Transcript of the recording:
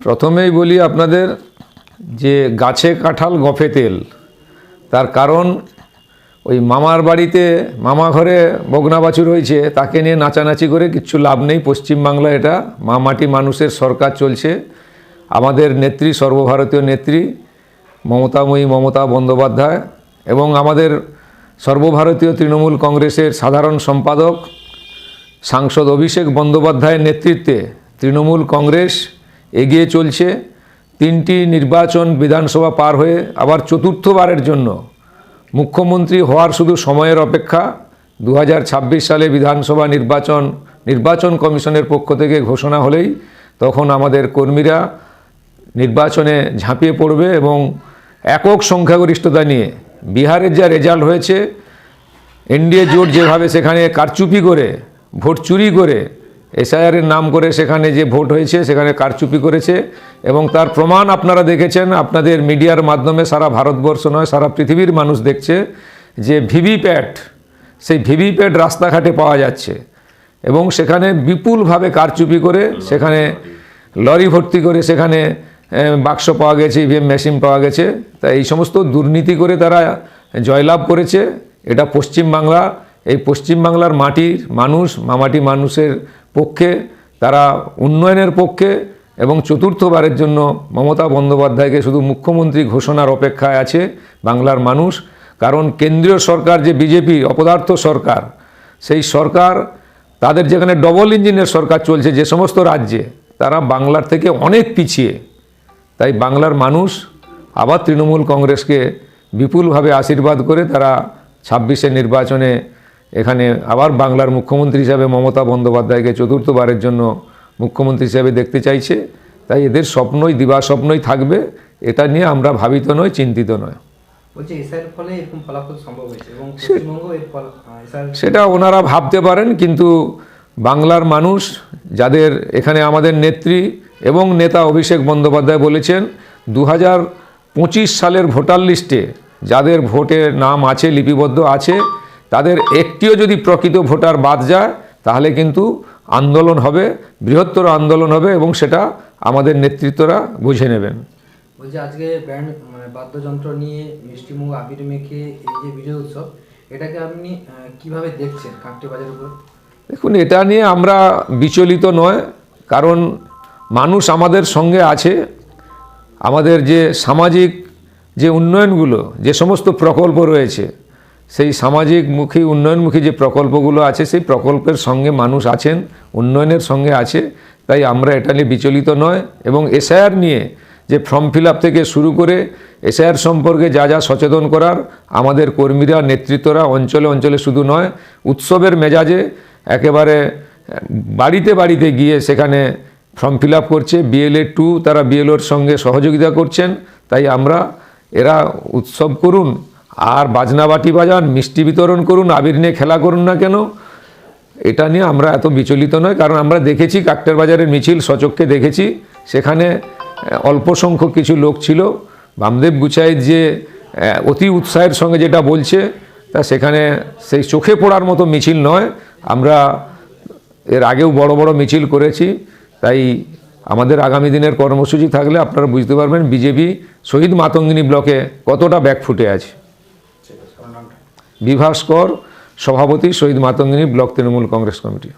প্রথমেই বলি আপনাদের যে গাছে কাঁঠাল, গফে তেল। তার কারণ ওই মামার বাড়িতে, মামা ঘরে বগনা বাছুর হয়েছে, তাকে নিয়ে নাচানাচি করে কিচ্ছু লাভ নেই। পশ্চিমবাংলা এটা মামাটি মানুষের সরকার চলছে। আমাদের নেত্রী, সর্বভারতীয় নেত্রী মমতাময়ী মমতা বন্দ্যোপাধ্যায় এবং আমাদের সর্বভারতীয় তৃণমূল কংগ্রেসের সাধারণ সম্পাদক সাংসদ অভিষেক বন্দ্যোপাধ্যায়ের নেতৃত্বে তৃণমূল কংগ্রেস এগিয়ে চলছে। তিনটি নির্বাচন বিধানসভা পার হয়ে আবার চতুর্থবারের জন্য মুখ্যমন্ত্রী হওয়ার শুধু সময়ের অপেক্ষা। দু হাজার ছাব্বিশ সালে বিধানসভা নির্বাচন নির্বাচন কমিশনের পক্ষ থেকে ঘোষণা হলেই তখন আমাদের কর্মীরা নির্বাচনে ঝাঁপিয়ে পড়বে এবং একক সংখ্যাগরিষ্ঠতা নিয়ে বিহারের যা রেজাল্ট হয়েছে, এনডিএ জোট যেভাবে সেখানে কারচুপি করে, ভোট চুরি করে এসআইআরের নাম করে সেখানে যে ভোট হয়েছে, সেখানে কারচুপি করেছে এবং তার প্রমাণ আপনারা দেখেছেন, আপনাদের মিডিয়ার মাধ্যমে সারা ভারতবর্ষ নয়, সারা পৃথিবীর মানুষ দেখছে যে ভিভিপ্যাট, সেই ভিভিপ্যাট রাস্তাঘাটে পাওয়া যাচ্ছে এবং সেখানে বিপুলভাবে কারচুপি করে, সেখানে লরি ভর্তি করে, সেখানে বাক্স পাওয়া গেছে ইভিএম মেশিন পাওয়া গেছে। তা এই সমস্ত দুর্নীতি করে তারা জয়লাভ করেছে। এটা পশ্চিমবাংলা, এই পশ্চিমবাংলার মাটির মানুষ, মামাটি মানুষের পক্ষে, তারা উন্নয়নের পক্ষে এবং চতুর্থবারের জন্য মমতা বন্দ্যোপাধ্যায়কে শুধু মুখ্যমন্ত্রী ঘোষণার অপেক্ষায় আছে বাংলার মানুষ। কারণ কেন্দ্রীয় সরকার যে বিজেপি, অপদার্থ সরকার, সেই সরকার, তাদের যেখানে ডবল ইঞ্জিনের সরকার চলছে যে সমস্ত রাজ্যে, তারা বাংলার থেকে অনেক পিছিয়ে। তাই বাংলার মানুষ আবার তৃণমূল কংগ্রেসকে বিপুলভাবে আশীর্বাদ করে তারা ছাব্বিশে নির্বাচনে এখানে আবার বাংলার মুখ্যমন্ত্রী হিসাবে মমতা বন্দ্যোপাধ্যায়কে চতুর্থবারের জন্য মুখ্যমন্ত্রী হিসাবে দেখতে চাইছে। তাই এদের স্বপ্নই দিবা স্বপ্নই থাকবে এটা নিয়ে আমরা ভাবিত নয় চিন্তিত নয়। সেটা ওনারা ভাবতে পারেন কিন্তু বাংলার মানুষ যাদের এখানে আমাদের নেত্রী এবং নেতা অভিষেক বন্দ্যোপাধ্যায় বলেছেন দু পঁচিশ সালের ভোটার লিস্টে যাদের ভোটের নাম আছে লিপিবদ্ধ আছে তাদের একটিও যদি প্রকৃত ভোটার বাদ যায় তাহলে কিন্তু আন্দোলন হবে বৃহত্তর আন্দোলন হবে এবং সেটা আমাদের নেতৃত্বরা বুঝে নেবেন। বলছি আজকে ব্যান্ড মানে বাদ্যযন্ত্র নিয়ে মিষ্টিমুখ আবির মেখে এই যে বিজয় উৎসব এটাকে আপনি কীভাবে দেখছেন কাঁকটি বাজার উপর? দেখুন এটা নিয়ে আমরা বিচলিত নয় কারণ মানুষ আমাদের সঙ্গে আছে। আমাদের যে সামাজিক যে উন্নয়নগুলো যে সমস্ত প্রকল্প রয়েছে সেই সামাজিক মুখী উন্নয়নমুখী যে প্রকল্পগুলো আছে, সেই প্রকল্পের সঙ্গে মানুষ আছেন, উন্নয়নের সঙ্গে আছে। তাই আমরা এটা নিয়ে বিচলিত নয় এবং এসআইআর নিয়ে যে ফর্ম ফিল থেকে শুরু করে এসআইআর সম্পর্কে যা যা সচেতন করার, আমাদের কর্মীরা, নেতৃত্বরা অঞ্চলে অঞ্চলে শুধু নয়, উৎসবের মেজাজে একেবারে বাড়িতে বাড়িতে গিয়ে সেখানে ফর্ম ফিল করছে। বিএলএ টু তারা বিএলওর সঙ্গে সহযোগিতা করছেন। তাই আমরা এরা উৎসব করুন আর বাজনা বাটি বাজান, মিষ্টি বিতরণ করুন, আবির নিয়ে খেলা করুন না কেন? এটা নিয়ে আমরা এত বিচলিত নয় কারণ আমরা দেখেছি কাকটার বাজারের মিছিল সচক্ষে দেখেছি। সেখানে অল্প সংখ্যক কিছু লোক ছিল। বামদেব গুচাইত যে অতি উৎসাহের সঙ্গে যেটা বলছে, তা সেখানে সেই চোখে পড়ার মতো মিছিল নয়। আমরা এর আগেও বড় বড় মিছিল করেছি। তাই আমাদের আগামী দিনের কর্মসূচি থাকলে আপনারা বুঝতে পারবেন, বিজেপি শহীদ মাতঙ্গিনী ব্লকে কতটা ব্যাক ফুটে আছে। বিভাস কর সভাপতি শহীদ মাতঙ্গিনী ব্লক তৃণমূল কংগ্রেস কমিটি।